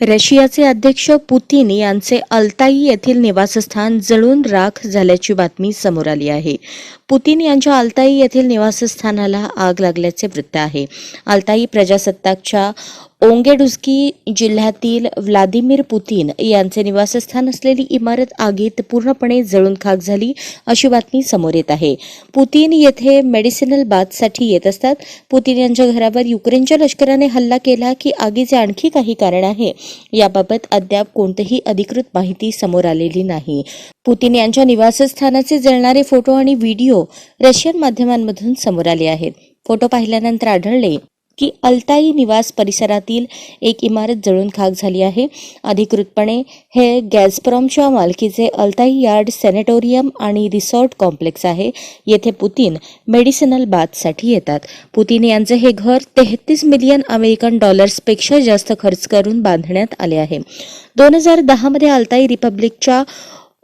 रशियाचे अध्यक्ष पुतीन यांचे अल्ताई येथील निवासस्थान जळून राख झाल्याची बातमी समोर आली आहे. पुतीन यांच्या अल्ताई येथील निवासस्थानाला आग लागल्याचे वृत्त आहे. अल्ताई प्रजासत्ताकच्या ओंगेडुस्की जिल्ह्यातील व्लादिमीर पुतीन यांचे निवासस्थान असलेली इमारत आगीत पूर्णपणे जळून खाक झाली अशी बातमी समोर येत आहे. पुतीन येथे मेडिसिनल बाथसाठी येत असतात. पुतीन यांच्या घरावर युक्रेनच्या लष्कराने हल्ला केला की आगीचे आणखी काही कारण आहे. याबाबत अद्याप कोणतीही अधिकृत माहिती समोर आलेली नाही. पुतीन यांच्या निवासस्थानाचे जळणारे फोटो आणि व्हिडिओ रशियन माध्यमांमधून समोर आले आहेत. फोटो पाहिल्यानंतर आढळले की अल्ताई निवास परिसरातील एक इमारत जळून खाक झाली आहे. अधिकृतपणे हे गॅझप्रॉमच्या मालकीचे अल्ताई यार्ड सेनेटोरियम आणि रिसॉर्ट कॉम्प्लेक्स आहे. येथे पुतीन मेडिसिनल बाथसाठी येतात. पुतीन यांचे हे घर तेहतीस मिलियन अमेरिकन डॉलर्सपेक्षा जास्त खर्च करून बांधण्यात आले आहे. दोन हजार दहामध्ये अल्ताई रिपब्लिकच्या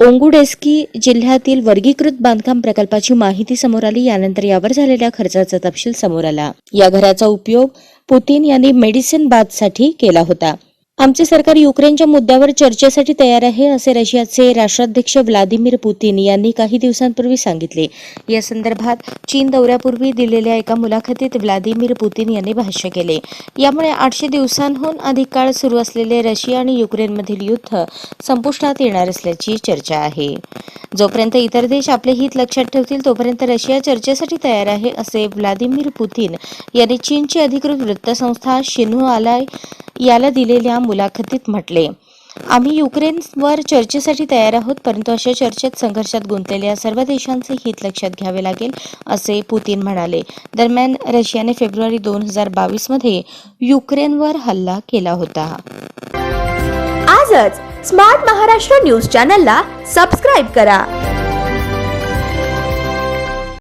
ओंगुडेस्की जिल्ह्यातील वर्गीकृत बांधकाम प्रकल्पाची माहिती समोर आली. यानंतर यावर झालेल्या खर्चाचा तपशील समोर आला. या घराचा उपयोग पुतीन यांनी मेडिसिन बाथसाठी केला होता. आमचे सरकार युक्रेनच्या मुद्द्यावर चर्चेसाठी तयार आहे असे रशियाचे राष्ट्राध्यक्ष व्लादिमीर पुतीन यांनी काही दिवसांपूर्वी सांगितले. या संदर्भात चीन दौऱ्यापूर्वी दिलेल्या एका मुलाखतीत व्लादिमीर पुतीन यांनी भाष्य केले. यामुळे आठशे दिवसांहून अधिक काळ सुरू असलेले रशिया आणि युक्रेनमधील युद्ध संपुष्टात येणार असल्याची चर्चा आहे. जोपर्यंत इतर देश आपले हित लक्षात ठेवतील तोपर्यंत रशिया चर्चेसाठी तयार आहे असे व्लादिमीर पुतीन यांनी चीनची अधिकृत वृत्तसंस्था शिन्हू आलाय याला दिलेल्या मुलाखतीत म्हटले आम्ही युक्रेनवर चर्चेसाठी तयार आहोत परंतु अशा चर्चेत संघर्षात गुंतलेल्या सर्व देशांचे हित लक्षात घ्यावे लागेल असे पुतीन म्हणाले. दरम्यान रशियाने फेब्रुवारी दोन हजार बावीसमध्ये युक्रेनवर हल्ला केला होता. आजच स्मार्ट महाराष्ट्र न्यूज चॅनलला सबस्क्राईब करा.